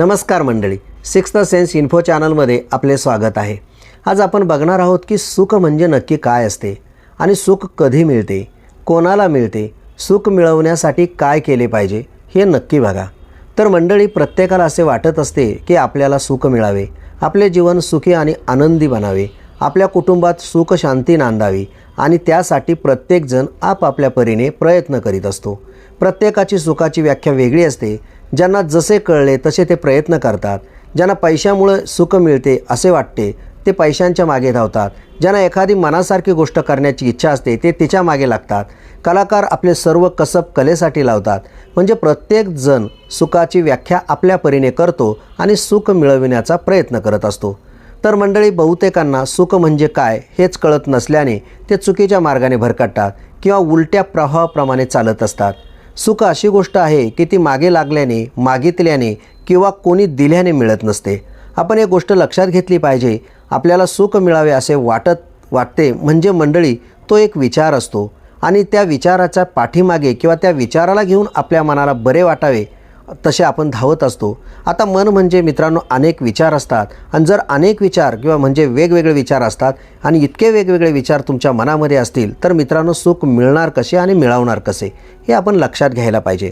नमस्कार मंडळी sixth the sense info चॅनलमध्ये आपले स्वागत आहे. आज आपण बघणार आहोत की सुख म्हणजे नक्की काय असते आणि सुख कधी मिळते कोणाला मिळते सुख मिळवण्यासाठी काय केले पाहिजे हे नक्की बघा. तर मंडळी प्रत्येकाला असे वाटत असते की आपल्याला सुख मिळावे आपले जीवन सुखी आणि आनंदी बनावे आपल्या कुटुंबात सुख शांती नांदावी आणि त्यासाठी प्रत्येकजण आपापल्या परीने प्रयत्न करीत असतो. प्रत्येकाची सुखाची व्याख्या वेगळी असते ज्यांना जसे कळले तसे ते प्रयत्न करतात. ज्यांना पैशामुळे सुख मिळते असे वाटते ते पैशांच्या मागे धावतात. ज्यांना एखादी मनासारखी गोष्ट करण्याची इच्छा असते ते तिच्यामागे लागतात. कलाकार आपले सर्व कसब कलेसाठी लावतात. म्हणजे प्रत्येकजण सुखाची व्याख्या आपल्या परीने करतो आणि सुख मिळविण्याचा प्रयत्न करत असतो. तर मंडळी बहुतेकांना सुख म्हणजे काय हेच कळत नसल्याने ते चुकीच्या मार्गाने भरकटतात किंवा उलट्या प्रवाहाप्रमाणे चालत असतात. सुख अशी गोष्ट आहे की ती मागे लागल्याने मागितल्याने किंवा कोणी दिल्याने मिळत नसते. आपण एक गोष्ट लक्षात घेतली पाहिजे. आपल्याला सुख मिळावे असे वाटत वाटते म्हणजे मंडळी तो एक विचार असतो. आणि त्या विचाराच्या पाठीमागे किंवा त्या विचाराला घेऊन आपल्या मनाला बरे वाटावे तसे आपण धावत असतो. आता मन म्हणजे मित्रांनो अनेक विचार असतात. आणि जर अनेक विचार किंवा म्हणजे वेगवेगळे विचार असतात आणि इतके वेगवेगळे विचार तुमच्या मनामध्ये असतील तर मित्रांनो सुख मिळणार कसे आणि मिळवणार कसे हे आपण लक्षात घ्यायला पाहिजे.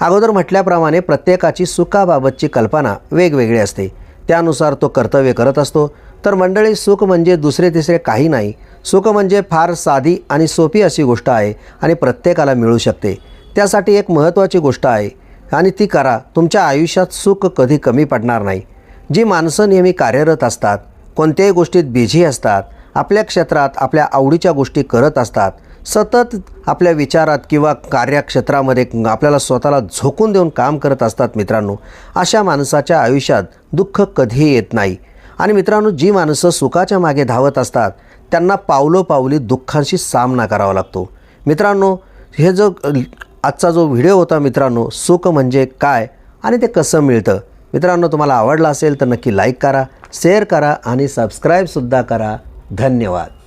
अगोदर म्हटल्याप्रमाणे प्रत्येकाची सुखाबाबतची कल्पना वेगवेगळी असते. त्यानुसार तो कर्तव्य करत असतो. तर मंडळी सुख म्हणजे दुसरे तिसरे काही नाही. सुख म्हणजे फार साधी आणि सोपी अशी गोष्ट आहे आणि प्रत्येकाला मिळू शकते. त्यासाठी एक महत्त्वाची गोष्ट आहे. आणि ती करा. तुमच्या आयुष्यात सुख कधी कमी पडणार नाही. जी माणसं नेहमी कार्यरत असतात कोणत्याही गोष्टीत बिझी असतात आपल्या क्षेत्रात आपल्या आवडीच्या गोष्टी करत असतात सतत आपल्या विचारात किंवा कार्यक्षेत्रामध्ये आपल्याला स्वतःला झोकून देऊन काम करत असतात मित्रांनो अशा माणसाच्या आयुष्यात दुःख कधीही येत नाही. आणि मित्रांनो जी माणसं सुखाच्या मागे धावत असतात त्यांना पावलोपावली दुःखांशी सामना करावा लागतो. मित्रांनो हे जो आजचा जो व्हिडिओ होता मित्रांनो सुख म्हणजे काय आणि ते कसं मिळतं? मित्रांनो तुम्हाला आवडला असेल तर नक्की लाईक करा शेअर करा आणि सबस्क्राईबसुद्धा करा. धन्यवाद.